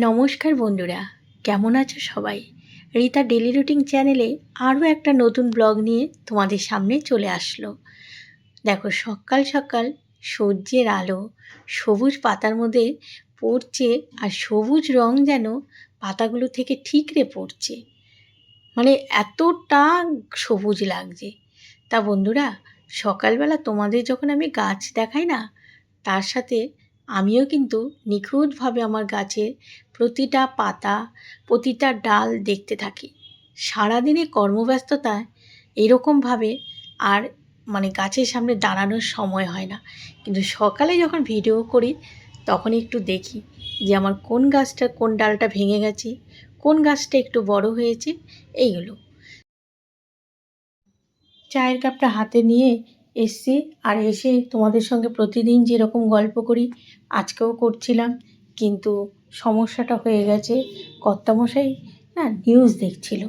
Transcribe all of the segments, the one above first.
নমস্কার বন্ধুরা, কেমন আছো সবাই? রীতা ডেলি রুটিন চ্যানেলে আরও একটা নতুন ব্লগ নিয়ে তোমাদের সামনে চলে আসলো। দেখো, সকাল সকাল সূর্যের আলো, সবুজ পাতার মধ্যে পড়ছে আর সবুজ রং যেন পাতাগুলো থেকে ঠিকরে পড়ছে। মানে এতটা সবুজ লাগছে। তা বন্ধুরা, সকালবেলা তোমাদের যখন আমি গাছ দেখাই না, তার সাথে আমিও কিন্তু নিখুঁতভাবে আমার গাছের প্রতিটা পাতা, প্রতিটা ডাল দেখতে থাকি। সারাদিনে কর্মব্যস্ততায় এরকমভাবে আর মানে গাছের সামনে দাঁড়ানোর সময় হয় না। কিন্তু সকালে যখন ভিডিও করি, তখন একটু দেখি যে আমার কোন গাছটা, কোন ডালটা ভেঙে গেছে, কোন গাছটা একটু বড় হয়েছে, এইগুলো। চায়ের কাপটা হাতে নিয়ে এসছি আর এসে তোমাদের সঙ্গে প্রতিদিন যেরকম গল্প করি, আজকেও করছিলাম। কিন্তু সমস্যাটা হয়ে গেছে, কর্তামশাই, না নিউজ দেখছিল।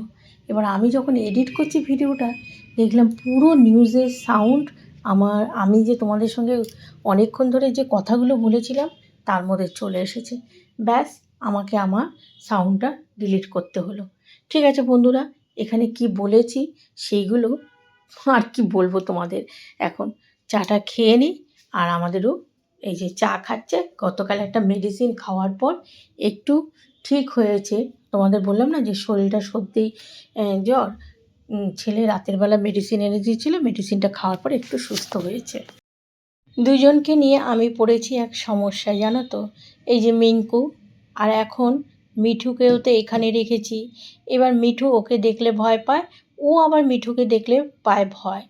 এবার আমি যখন এডিট করছি ভিডিওটা, দেখলাম পুরো নিউজের সাউন্ড আমার, আমি যে তোমাদের সঙ্গে অনেকক্ষণ ধরে যে কথাগুলো বলেছিলাম, তার মধ্যে চলে এসেছে। ব্যাস, আমাকে আমার সাউন্ডটা ডিলিট করতে হলো। ঠিক আছে বন্ধুরা, এখানে কি বলেছি, সেইগুলো আর কি বলব তোমাদের? এখন চাটা খেয়ে নিই আর আমাদেরও এই যে চা খাচ্ছে। গতকাল একটা মেডিসিন খাওয়ার পর একটু ঠিক হয়েছে। তোমাদের বললাম না যে শরীরটা সত্যিই জ্বর? ছেলে রাতের বেলা মেডিসিন এনে দিয়েছিল মেডিসিনটা খাওয়ার পর একটু সুস্থ হয়েছে। দুজনকে নিয়ে আমি পড়েছি এক সমস্যা জানো তো? এই যে মিঙ্কু, আর এখন মিঠুকেও তো এখানে রেখেছি। এবার মিঠু ওকে দেখলে ভয় পায় ও আবার মিঠুকে দেখলে পায় ভয়।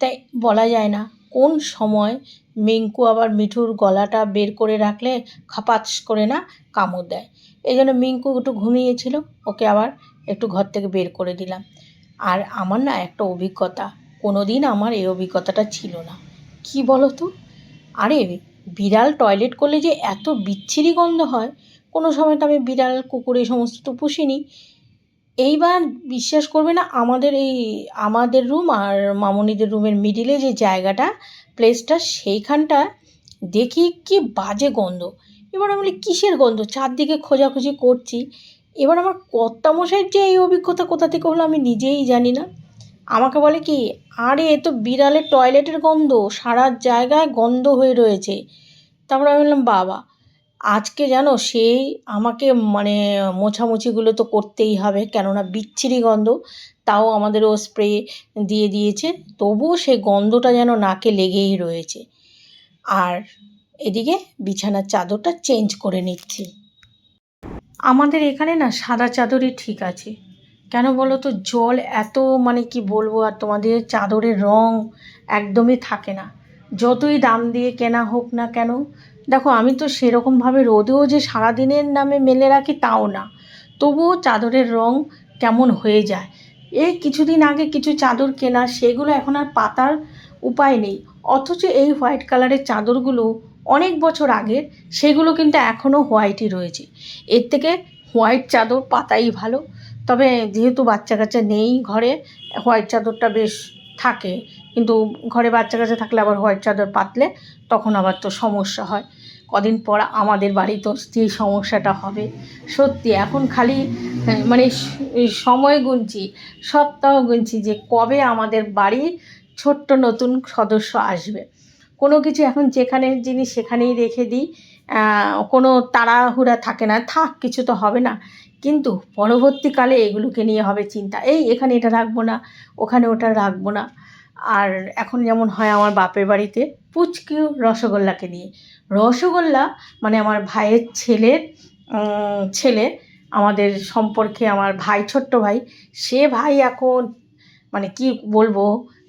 তাই বলা যায় না কোন সময় মিঙ্কু আবার মিঠুর গলাটা বের করে রাখলে খাপাচ করে না কামড় দেয়। এই জন্য মিঙ্কু একটু ঘুমিয়েছিল, ওকে আবার একটু ঘর থেকে বের করে দিলাম। আর আমার না একটা অভিজ্ঞতা কোনো দিন আমার এই অভিজ্ঞতাটা ছিল না। কি বলো তো আরে, বিড়াল টয়লেট করলে যে এত বিচ্ছিরি গন্ধ হয়। কোনো সময় তো আমি বিড়াল, কুকুর এই সমস্ত তো পুষিনি। এইবার বিশ্বাস করবে না, আমাদের এই, আমাদের রুম আর মামনিদের রুমের মিডিলে যে জায়গাটা প্লেসটা সেইখানটা দেখি কি বাজে গন্ধ। এবার আমি বলি, কিসের গন্ধ? চারদিকে খোঁজাখুঁজি করছি। এবার আমার কর্তামশাইয়ের যে এই অভিজ্ঞতা কোথা থেকে হলো আমি নিজেই জানি না। আমাকে বলে কি, আরে, এ তো বিড়ালের টয়লেটের গন্ধ, সারা জায়গায় গন্ধ হয়ে রয়েছে। তারপর আমি বললাম, বাবা আজকে জানো সেই আমাকে মানে মোছামুছিগুলো তো করতেই হবে, কেননা বিচ্ছিরি গন্ধ, তাও আমাদের ও স্প্রে দিয়ে দিয়েছে, তবুও সে গন্ধটা যেন নাকে লেগেই রয়েছে। আর এদিকে বিছানার চাদরটা চেঞ্জ করে নিচ্ছি। আমাদের এখানে না সাদা চাদরই ঠিক আছে। কেন বলো তো জল এত মানে কি বলব আর তোমাদের চাদরের রং একদমই থাকে না। যতই দাম দিয়ে কেনা হোক না কেন দেখো, আমি তো সেরকমভাবে রোদেও যে সারাদিনের নামে মেলে রাখি তাও না। তবুও চাদরের রং কেমন হয়ে যায়। এই কিছুদিন আগে কিছু চাদর কেনা, সেগুলো এখন আর পাতার উপায় নেই। অথচ এই হোয়াইট কালারের চাদরগুলো অনেক বছর আগের, সেগুলো কিন্তু এখনও হোয়াইটই রয়েছে। এর থেকে হোয়াইট চাদর পাতাই ভালো। তবে যেহেতু বাচ্চা কাচ্চা নেই ঘরে, হোয়াইট চাদরটা বেশ থাকে। কিন্তু ঘরে বাচ্চা কাচ্চা থাকলে আবার হোয়াইট চাদর পাতলে তখন আবার তো সমস্যা হয়। কদিন পর আমাদের বাড়িতেও যে সমস্যাটা হবে। সত্যি, এখন খালি মানে সময় গুনছি, সপ্তাহ গুনছি যে কবে আমাদের বাড়ি ছোট্ট নতুন সদস্য আসবে। কোনো কিছু এখন যেখানে জিনিস সেখানেই রেখে দিই কোনো তাড়াহুড়া থাকে না, থাক, কিছু তো হবে না। কিন্তু পরবর্তীকালে এগুলোকে নিয়ে হবে চিন্তা, এই, এখানে এটা রাখব না, ওখানে ওটা রাখব না। আর এখন যেমন হয় আমার বাপের বাড়িতে পুচকি রসগোল্লাকে নিয়ে। রসগোল্লা মানে আমার ভাইয়ের ছেলের ছেলে, আমাদের সম্পর্কে আমার ভাই, ছোট্ট ভাই, সে ভাই এখন মানে কি বলব,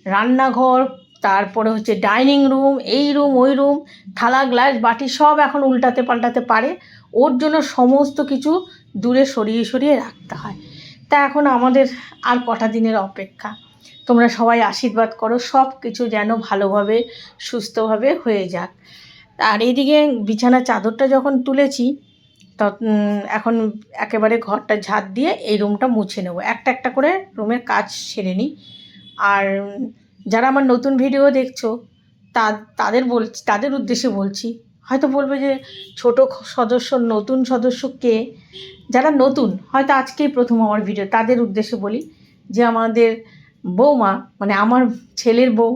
রান্নাঘর, তারপরে হচ্ছে ডাইনিং রুম, এই রুম, ওই রুম, থালা, গ্লাস, বাটি সব এখন উল্টাতে পাল্টাতে পারে। ওর জন্য সমস্ত কিছু দূরে সরিয়ে সরিয়ে রাখতে হয়। তা এখন আমাদের আর কটা দিনের অপেক্ষা? তোমরা সবাই আশীর্বাদ করো সব কিছু যেন ভালোভাবে, সুস্থভাবে হয়ে যাক। আর এইদিকে বিছানা চাদরটা যখন তুলেছি এখন একেবারে ঘরটা ঝাঁট দিয়ে এই রুমটা মুছে নেব। একটা একটা করে রুমের কাজ সেরে নিই। আর যারা আমার নতুন ভিডিও দেখছ, তা, তাদের বলছি তাদের উদ্দেশ্যে বলছি, হয়তো বলবে যে ছোট সদস্য, নতুন সদস্য কে? যারা নতুন, হয়তো আজকেই প্রথম আমার ভিডিও, তাদের উদ্দেশ্যে বলি যে আমাদের বৌমা মানে আমার ছেলের বউ,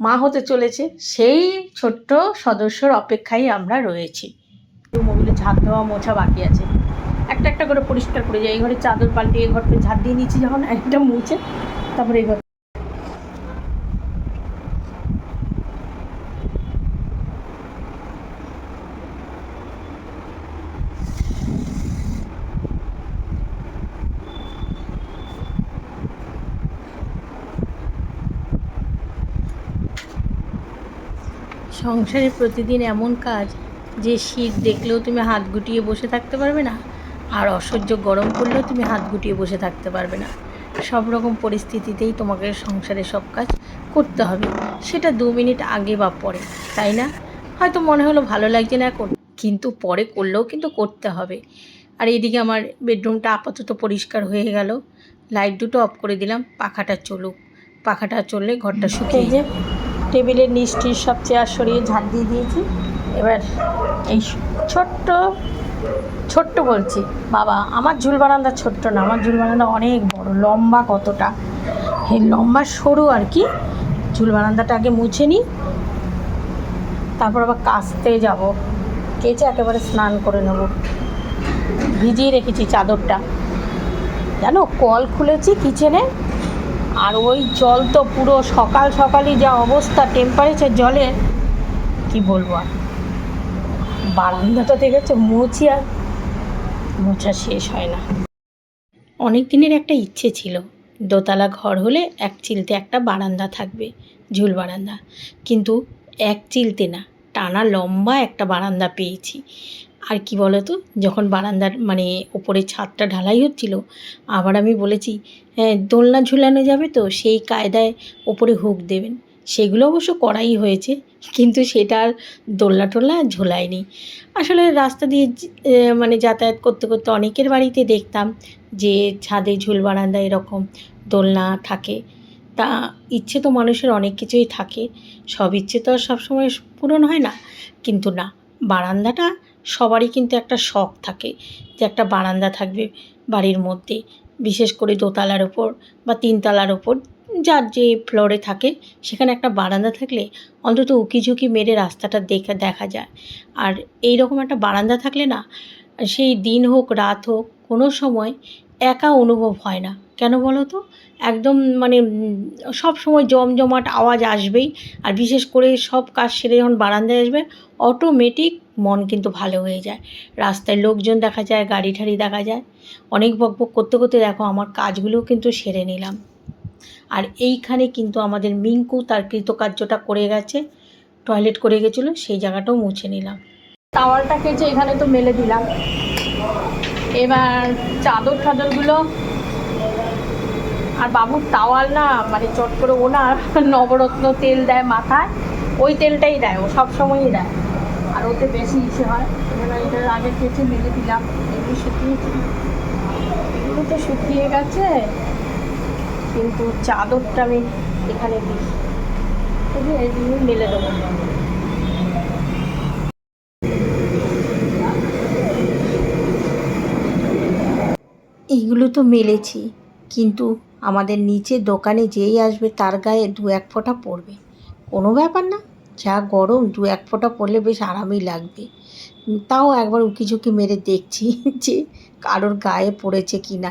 মা হতে চলেছে, সেই ছোট্ট সদস্যর অপেক্ষায় আমরা রয়েছি। মোবিলে ঝাঁপ দেওয়া মোছা বাকি আছে। একটা একটা করে পরিষ্কার করে যায় এই ঘরে চাদর পাল্টে এই ঘরটা ঝাঁট দিয়ে নিচ্ছি যখন, একটা মুছে, তারপরে এই ঘর সংসারে প্রতিদিন এমন কাজ যে শীত দেখলেও তুমি হাত গুটিয়ে বসে থাকতে পারবে না আর অসহ্য গরম পড়লেও তুমি হাত গুটিয়ে বসে থাকতে পারবে না। সব রকম পরিস্থিতিতেই তোমাকে সংসারে সব কাজ করতে হবে। সেটা দু মিনিট আগে বা পরে তাই না? হয়তো মনে হলো ভালো লাগছে না এখন কিন্তু পরে করলেও কিন্তু করতে হবে। আর এইদিকে আমার বেডরুমটা আপাতত পরিষ্কার হয়ে গেল। লাইট দুটো অফ করে দিলাম পাখাটা চলুক। পাখাটা চললে ঘরটা শুকিয়ে যে টেবিলের নিচটির সব চেয়ার সরিয়ে ঝাঁট দিয়ে দিয়েছি। এবার এই ছোট্ট ছোট্ট বলছি, বাবা, আমার ঝুল বারান্দা ছোট্ট না, আমার ঝুল বারান্দা অনেক বড়, লম্বা কতটা? এই লম্বা সরু আর কি। ঝুল বারান্দাটা আগে মুছে নিই, তারপর আবার কাচতে যাব। কেচে একেবারে স্নান করে নেব। ভিজিয়ে রেখেছি চাদরটা। জানো, কল খুলেছি কিচেনে আর ওই জল তো পুরো সকাল সকালই যা অবস্থা টেম্পারেচার জলের কি বলব আর? বারান্দাটা দেখেছ, মুছি আর মোছা শেষ হয় না। অনেক দিনের একটা ইচ্ছে ছিল, দোতলা ঘর হলে এক চিলতে একটা বারান্দা থাকবে, ঝুল বারান্দা। কিন্তু এক চিলতে না, টানা লম্বা একটা বারান্দা পেয়েছি। আর কি বলো তো যখন বারান্দার মানে ওপরে ছাদটা ঢালাই হচ্ছিল, আবার আমি বলেছি হ্যাঁ দোলনা ঝুলানো যাবে তো, সেই কায়দায় ওপরে হুক দেবেন। সেগুলো অবশ্য করাই হয়েছে, কিন্তু সেটা আর দোলনা টোলনা ঝোলায়নি। আসলে রাস্তা দিয়ে মানে যাতায়াত করতে করতে অনেকের বাড়িতে দেখতাম যে ছাদে ঝুল বারান্দা এরকম দোলনা থাকে। তা ইচ্ছে তো মানুষের অনেক কিছুই থাকে। সব ইচ্ছে তো আর সবসময় পূরণ হয় না। কিন্তু না, বারান্দাটা সবারই কিন্তু একটা শখ থাকে যে একটা বারান্দা থাকবে বাড়ির মধ্যে। বিশেষ করে দোতলার ওপর বা তিনতলার ওপর যার যে ফ্লোরে থাকে সেখানে একটা বারান্দা থাকলে অন্তত উকি ঝুঁকি মেরে রাস্তাটা দেখে, দেখা যায়। আর এই রকম একটা বারান্দা থাকলে না, সেই দিন হোক, রাত হোক, কোনো সময় একা অনুভব হয় না। কেন বলো তো? একদম মানে সব সময় জমজমাট আওয়াজ আসবেই। আর বিশেষ করে সব কাজ সেরে যখন বারান্দায় আসবে অটোমেটিক মন কিন্তু ভালো হয়ে যায়। রাস্তায় লোকজন দেখা যায় গাড়ি ঠাড়ি দেখা যায়। অনেক বকবক করতে করতে দেখো আমার কাজগুলোও কিন্তু সেরে নিলাম। আর এইখানে কিন্তু আমাদের মিঙ্কু তার কৃতকার্যটা করে গেছে, টয়লেট করে গেছিল, সেই জায়গাটাও মুছে নিলাম। টাওয়ালটা কেচে এখানে তো মেলে দিলাম। এবার চাদর টাদরগুলো আর বাবুর টাওয়াল না মানে চট করে ওনার নবরত্ন তেল দেয় মাথায়, ওই তেলটাই দেয়, ও সব সময়ই দেয়। আর ওতে বেশি ইসে হয়। এবার এটার আগে কেচে মেলে দিলাম। এগুলো শুকিয়েছি এগুলো তো শুকিয়ে গেছে। কিন্তু চাদরটা আমি এখানে দিই। তবু এইগুলো মেলে দেবো। এইগুলো তো মেলেছি, কিন্তু আমাদের নিচে দোকানে যেই আসবে তার গায়ে দু এক ফোঁটা পড়বে। কোনো ব্যাপার না। যা গরম, দু এক ফোঁটা পড়লে বেশ আরামই লাগবে। তাও একবার উকি ঝুঁকি মেরে দেখছি যে কারোর গায়ে পড়েছে কি না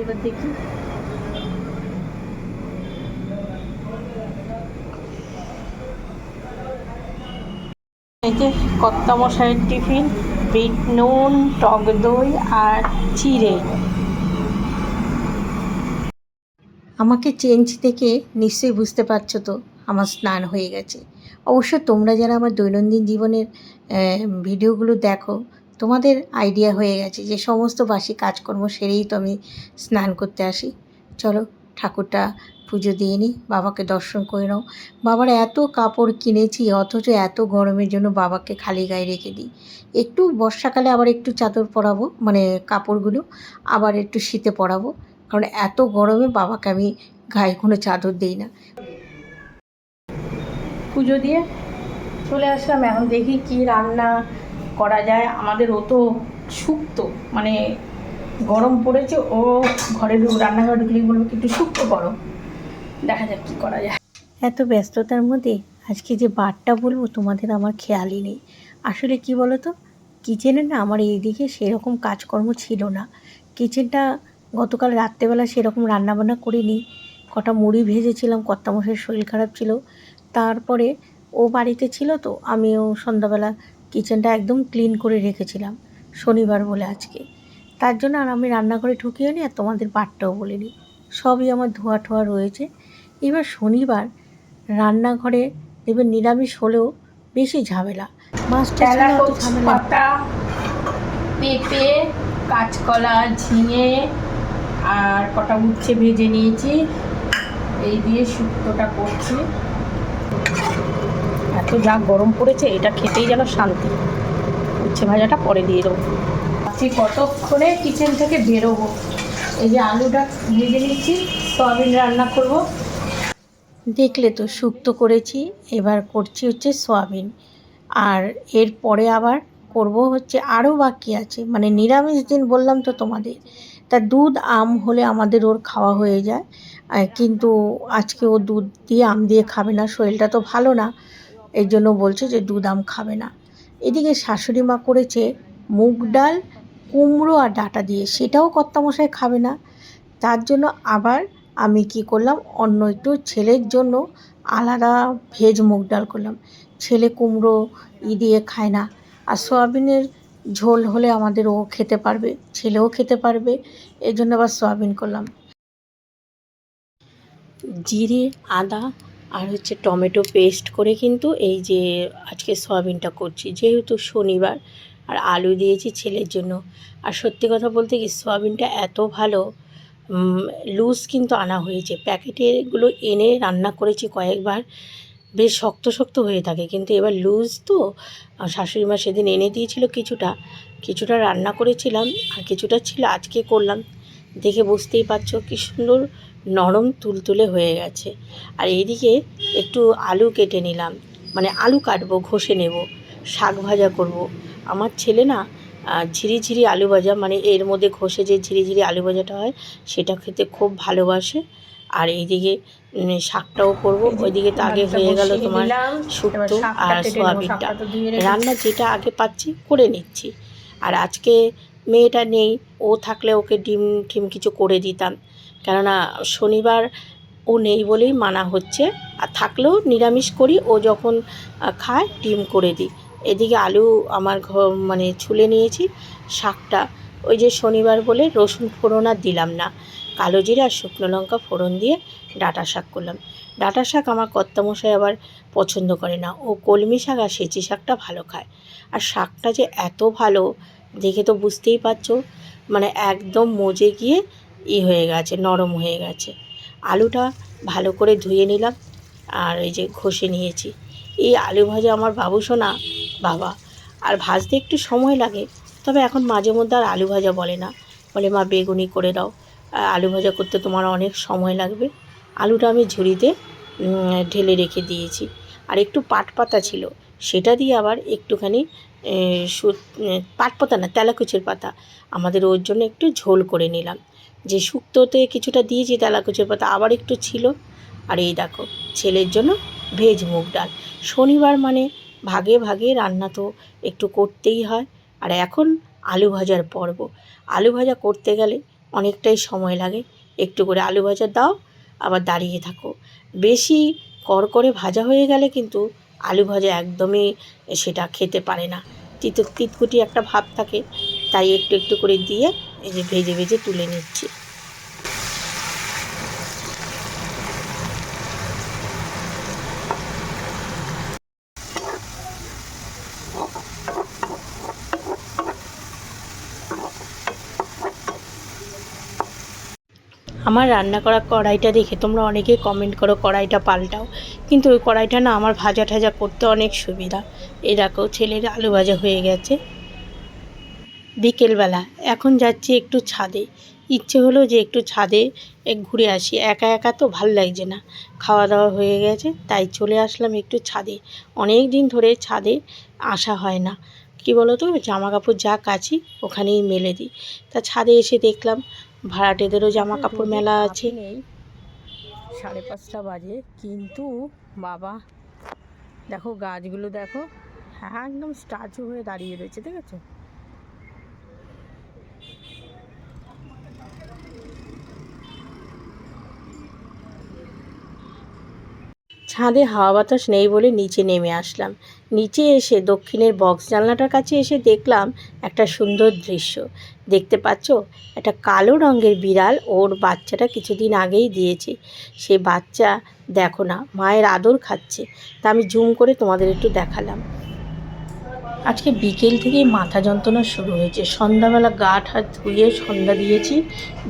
এবার দেখি। কত্তা মশাইয়ের টিফিন, বিট নুন, টক দই আর চিড়ে। আমাকে চেঞ্জ থেকে নিশ্চয়ই বুঝতে পারছ তো, আমার স্নান হয়ে গেছে। অবশ্য তোমরা যারা আমার দৈনন্দিন জীবনের ভিডিওগুলো দেখো, তোমাদের আইডিয়া হয়ে গেছে যে সমস্ত বাসি কাজকর্ম সেরেই তো আমি স্নান করতে আসি। চলো ঠাকুরটা পুজো দিয়ে নিই, বাবাকে দর্শন করে নাও। বাবার এত কাপড় কিনেছি, অথচ এত গরমের জন্য বাবাকে খালি গায়ে রেখে দিই। একটু বর্ষাকালে আবার একটু চাদর পরাবো মানে কাপড়গুলো, আবার একটু শীতে পরাবো। কারণ এত গরমে বাবাকে আমি গায়ে কোনো চাদর দিই না। পুজো দিয়ে চলে আসলাম এখন দেখি কি রান্না করা যায়। আমাদের ও তো শুক্তো মানে গরম পড়েছে ও ঘরে রান্নাঘরে ঢুকলেই বলব একটু শুক্তো করো। দেখা যাক কী করা যায়। এত ব্যস্ততার মধ্যে আজকে যে বারটা বলব তোমাদের আমার খেয়ালই নেই। আসলে কি বলো তো কিচেনে না আমার এইদিকে সেরকম কাজকর্ম ছিল না। কিচেনটা গতকাল রাত্রেবেলা সেরকম রান্নাবান্না করিনি। কটা মুড়ি ভেজেছিলাম কর্তামশাইয়ের শরীর খারাপ ছিল। তারপরে ও বাড়িতে ছিল তো আমিও সন্ধ্যাবেলা কিচেনটা একদম ক্লিন করে রেখেছিলাম শনিবার বলে আজকে। তার জন্য আর আমি রান্নাঘরে ঢুকিয়ে নি আর তোমাদের বাটটাও বলিনি। সবই আমার ধোয়া ঠোয়া রয়েছে। এবার শনিবার রান্নাঘরে এবার নিরামিষ হলেও বেশি ঝামেলা। মাছটা ঝামেলা পেঁপে কাঁচকলা ঝিঙে আর কটা উচ্ছে ভেজে নিয়েছি। এই দিয়ে শুক্তোটা করছি। এত যা গরম পড়েছে, এটা খেতেই যেন শান্তি। উচ্ছে ভাজাটা পরে দিয়ে দেবো। ভাবছি কতক্ষণে কিচেন থেকে বেরোবো? এই যে আলুটা ভেজে নিচ্ছি সয়াবিন রান্না করব। দেখলে তো, শুক্তো করেছি, এবার করছি হচ্ছে সয়াবিন। আর এরপরে আবার করব হচ্ছে আরও বাকি আছে মানে নিরামিষ দিন বললাম তো তোমাদের। তা দুধ আম হলে আমাদের ওর খাওয়া হয়ে যায়। কিন্তু আজকে ও দুধ দিয়ে আম দিয়ে খাবে না, শরীরটা তো ভালো না। এই জন্য বলছে যে দুধ আম খাবে না। এদিকে শাশুড়ি মা করেছে মুগ ডাল, কুমড়ো আর ডাঁটা দিয়ে। সেটাও কর্তামশাই খাবে না। তার জন্য আবার আমি কি করলাম, অন্য একটু ছেলের জন্য আলাদা ভেজ মুগ ডাল করলাম। ছেলে কুমড়ো ই দিয়ে খায় না। আর সয়াবিনের ঝোল হলে আমাদের ও খেতে পারবে, ছেলেও খেতে পারবে এই জন্য আবার সয়াবিন করলাম। জিরে, আদা আর হচ্ছে টমেটো পেস্ট করে কিন্তু এই যে আজকে সয়াবিনটা করছি, যেহেতু শনিবার আর আলু দিয়েছি ছেলের জন্য। আর সত্যি কথা বলতে কি, সয়াবিনটা এত ভালো লুজ কিন্তু আনা হয়েছে। প্যাকেটেরগুলো এনে রান্না করেছি কয়েকবার। বেশ শক্ত শক্ত হয়ে থাকে। কিন্তু এবার লুজ তো শাশুড়ি মা সেদিন এনে দিয়েছিল কিছুটা। কিছুটা রান্না করেছিলাম, আর কিছুটা ছিল আজকে করলাম। দেখে বুঝতেই পারছ কি সুন্দর নরম তুলতুলে হয়ে গেছে। আর এইদিকে একটু আলু কেটে নিলাম। মানে আলু কাটবো, ঘষে নেব, শাক ভাজা করব। আমার ছেলে না ঝিরিঝিরি আলু ভাজা মানে এর মধ্যে ঘষে যে ঝিরিঝিরি আলু ভাজাটা হয়, সেটা খেতে খুব ভালোবাসে। আর এইদিকে শাকটাও করব। ওইদিকে তো আগে হয়ে গেল তোমার শুক্তো আর সোয়াবিনটা। রান্না যেটা আগে পাচ্ছি করে নিচ্ছি। আর আজকে মেয়েটা নেই ও থাকলে ওকে ডিম টিম কিছু করে দিতাম। কেননা শনিবার ও নেই বলেই মানা হচ্ছে। আর থাকলেও নিরামিষ করি ও যখন খায় ডিম করে দিই। এদিকে আলু আমার ঘ- মানে ছুলে নিয়েছি শাকটা। ওই যে শনিবার বলে রসুন ফোড়ন আর দিলাম না। কালো জিরা আর শুকনো লঙ্কা ফোড়ন দিয়ে ডাঁটা শাক করলাম। ডাঁটা শাক আমার কর্তামশাই আবার পছন্দ করে না। ও কলমি শাক আর সেচি শাকটা ভালো খায়। আর শাকটা যে এত ভালো, দেখে তো বুঝতেই পারছ মানে একদম মজে গিয়ে ই হয়ে গেছে, নরম হয়ে গেছে। আলুটা ভালো করে ধুয়ে নিলাম আর এই যে ঘষে নিয়েছি। এই আলু ভাজা আমার বাবু সোনা বাবা। আর ভাজতে একটু সময় লাগে, তবে এখন মাঝে মধ্যে আর আলু ভাজা বলে না। বলে, মা, বেগুনি করে দাও। আলু ভাজা করতে তোমার অনেক সময় লাগবে। আলুটা আমি ঝুড়িতে ঢেলে রেখে দিয়েছি। আর একটু পাট পাতা ছিল, সেটা দিয়ে আবার একটুখানি পাট পাতা না, তেলাকুচের পাতা, আমাদের ওর জন্য একটু ঝোল করে নিলাম। যে শুক্তোতে কিছুটা দিয়েছি তেলাকুচের পাতা, আবার একটু ছিল। আর এই দেখো, ছেলের জন্য ভেজ মুগ ডাল। শনিবার মানে ভাগে ভাগে রান্না তো একটু করতেই হয়। আর এখন আলু ভাজার পর্ব। আলু ভাজা করতে গেলে অনেকটাই সময় লাগে। একটু করে আলু ভাজা দাও, আবার দাঁড়িয়ে থাকো। বেশি করকরে ভাজা হয়ে গেলে কিন্তু আলু ভাজা একদমই সেটা খেতে পারে না। তিত তিতকুটি একটা ভাব থাকে, তাই একটু একটু করে দিয়ে এই যে ভেজে ভেজে তুলে নিচ্ছি। আমার রান্না করা কড়াইটা দেখে তোমরা অনেকেই কমেন্ট করো কড়াইটা পাল্টাও। কিন্তু ওই কড়াইটা না আমার ভাজা ঠাজা করতে অনেক সুবিধা। এই দেখো ছেলের আলু ভাজা হয়ে গেছে। বিকেলবেলা, এখন যাচ্ছি একটু ছাদে। ইচ্ছে হলো যে একটু ছাদে এ ঘুরে আসি। একা একা তো ভালো লাগছে না। খাওয়া দাওয়া হয়ে গেছে, তাই চলে আসলাম একটু ছাদে। অনেক দিন ধরে ছাদে আসা হয় না। কি বলো তো জামা কাপড় যা কাচি ওখানেই মেলে দিই। তা ছাদে এসে দেখলাম ভাড়াটেদেরও জামা কাপড় মেলা আছে। সাড়ে পাঁচটা বাজে। কিন্তু বাবা দেখো গাছগুলো দেখো হ্যাঁ একদম স্ট্যাচু হয়ে দাঁড়িয়ে রয়েছে দেখেছ? ছাদে হাওয়া বাতাস নেই বলে নিচে নেমে আসলাম। নিচে এসে দক্ষিণের বক্স জানলাটার কাছে এসে দেখলাম একটা সুন্দর দৃশ্য। দেখতে পাচ্ছ, একটা কালো রঙের বিড়াল ওর বাচ্চাটা কিছুদিন আগেই দিয়েছে। সে বাচ্চা দেখো না, মায়ের আদর খাচ্ছে। তা আমি জুম করে তোমাদের একটু দেখালাম। আজকে বিকেল থেকেই মাথা যন্ত্রণা শুরু হয়েছে। সন্ধ্যাবেলা গা হাত ধুয়ে সন্ধ্যা দিয়েছি।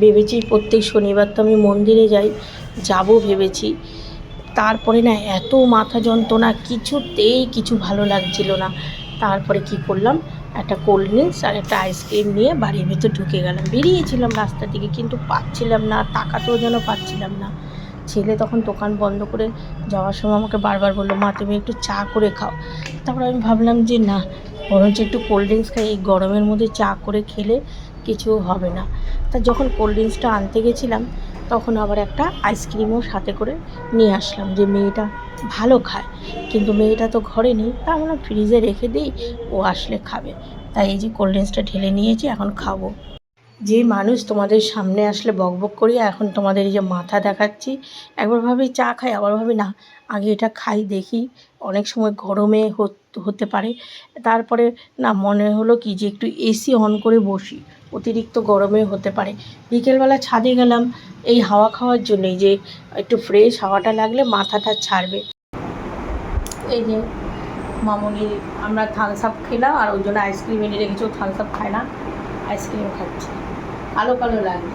ভেবেছি প্রত্যেক শনিবার তো আমি মন্দিরে যাই। যাব ভেবেছি। তারপরে না এত মাথা যন্ত্রণা, কিছুতেই কিছু ভালো লাগছিল না। তারপরে কি করলাম? একটা কোল্ড ড্রিঙ্কস আর একটা আইসক্রিম নিয়ে বাড়ির ভিতর ঢুকে গেলাম। বেরিয়েছিলাম রাস্তা দিকে কিন্তু পাচ্ছিলাম না টাকাতেও যেন পাচ্ছিলাম না। ছেলে তখন দোকান বন্ধ করে যাওয়ার সময় আমাকে বারবার বলল, মা, তুমি একটু চা করে খাও। তারপর আমি ভাবলাম যে না বরঞ্চ একটু কোল্ড ড্রিঙ্কস খাই, এই গরমের মধ্যে চা করে খেলে কিছু হবে না। তা যখন কোল্ড ড্রিঙ্কসটা আনতে গেছিলাম তখন আবার একটা আইসক্রিমও সাথে করে নিয়ে আসলাম যে মেয়েটা ভালো খায়। কিন্তু মেয়েটা তো ঘরে নেই, তা আমরা ফ্রিজে রেখে দিই, ও আসলে খাবে। তাই এই যে কোল্ড ড্রিঙ্কসটা ঢেলে নিয়েছি, এখন খাব। যে মানুষ তোমাদের সামনে আসলে বকবক করি এখন তোমাদের এই যে মাথা দেখাচ্ছি, একবার ভাবি চা খাই, আবার ভাবি না, আগে এটা খাই দেখি অনেক সময় গরমে হত- পারে। তারপরে না মনে হলো কি যে একটু এসি অন করে বসি অতিরিক্ত গরমে হতে পারে। বিকেলবেলা ছাদে গেলাম এই হাওয়া খাওয়ার জন্যই যে একটু ফ্রেশ হাওয়াটা লাগলে মাথাটা ছাড়বে। এই যে মামনি আমরা থামস আপ খেলাম আর ওই জন্য আইসক্রিম এনে রেখেছি ও থামস আপ খায় না আইসক্রিম খাচ্ছে। কালো কালো লাগে।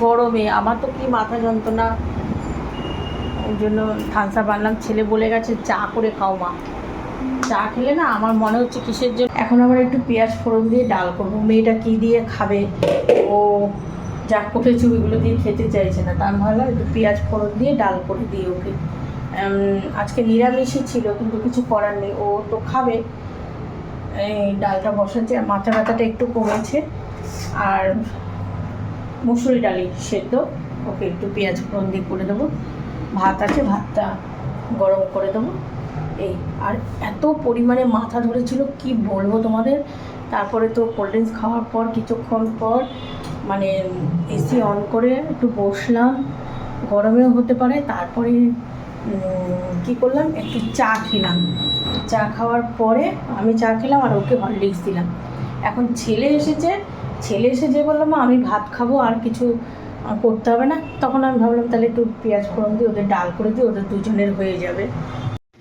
গরমে আমার তো কি মাথা যন্ত্রণা ওই জন্য থামস আপ আনলাম। ছেলে বলে গেছে, চা করে খাও মা। চা খেলে না আমার মনে হচ্ছে কিসের জন্য। এখন আবার একটু পেঁয়াজ ফোড়ন দিয়ে ডাল করব। মেয়েটা কি দিয়ে খাবে? ও যা করেছে ওইগুলো দিয়ে খেতে চাইছে না। তার ভাবলাম একটু পেঁয়াজ ফোড়ন দিয়ে ডাল করে দিই ওকে। আজকে নিরামিষই ছিল, কিন্তু কিছু করার নেই। ও তো খাবে। এই ডালটা বসাচ্ছে, আর মাথা ব্যথাটা একটু কমেছে। আর মুসুরি ডালি সেদ্ধ। ওকে একটু পেঁয়াজ ফোড়ন দিয়ে করে দেবো। ভাত আছে ভাতটা গরম করে দেবো। এই আর এত পরিমাণে মাথা ধরেছিল কি বলব তোমাদের? তারপরে তো কোল্ড ড্রিঙ্কস খাওয়ার পর কিছুক্ষণ পর মানে এসি অন করে একটু বসলাম। গরমেও হতে পারে তারপরে কি করলাম? একটু চা খেলাম। চা খাওয়ার পরে আমি চা খেলাম আর ওকে হরলিক্স দিলাম। এখন ছেলে এসেছে ছেলে এসে যে বললাম "মা, আমি ভাত খাব আর কিছু আহ, করতে হবে না। তখন আমি ভাবলাম তাহলে একটু পেঁয়াজ ফোড়ন দিয়ে ওদের ডাল করে দিই ওদের দুজনের হয়ে যাবে।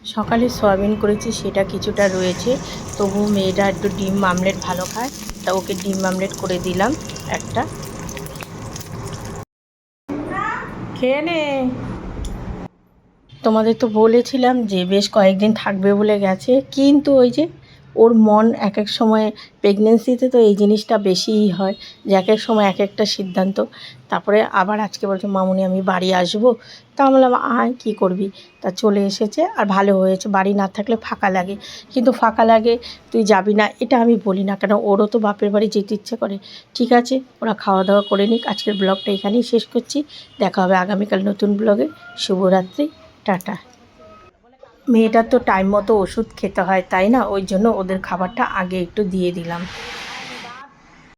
সকালে সয়াবিন করেছি সেটা কিছুটা রয়েছে। তবু মেয়েটা একটু ডিম আমলেট ভালো খায় তা ওকে ডিম আমলেট করে দিলাম একটা। খেয়ে নে। তোমাদের তো বলেছিলাম যে বেশ কয়েকদিন থাকবে বলে গেছে কিন্তু ওই যে ওর মন এক এক সময় প্রেগনেন্সিতে তো এই জিনিসটা বেশিই হয় যে এক এক সময় এক একটা সিদ্ধান্ত। তারপরে আবার আজকে বলছে, মামুনি, আমি বাড়ি আসব। তা আমি বললাম আয় কী করবি? তা চলে এসেছে, আর ভালো হয়েছে। বাড়ি না থাকলে ফাঁকা লাগে। কিন্তু ফাঁকা লাগে, তুই যাবি না, এটা আমি বলি না কেন? ওরও তো বাপের বাড়ি যেতে ইচ্ছে করে। ঠিক আছে, ওরা খাওয়া দাওয়া করে নিক। আজকের ব্লগটা এখানেই শেষ করছি। দেখা হবে আগামীকাল নতুন ব্লগে। শুভরাত্রি, টাটা। মেয়েটার তো টাইম মতো ওষুধ খেতে হয়, তাই না? ওই জন্য ওদের খাবারটা আগে একটু দিয়ে দিলাম।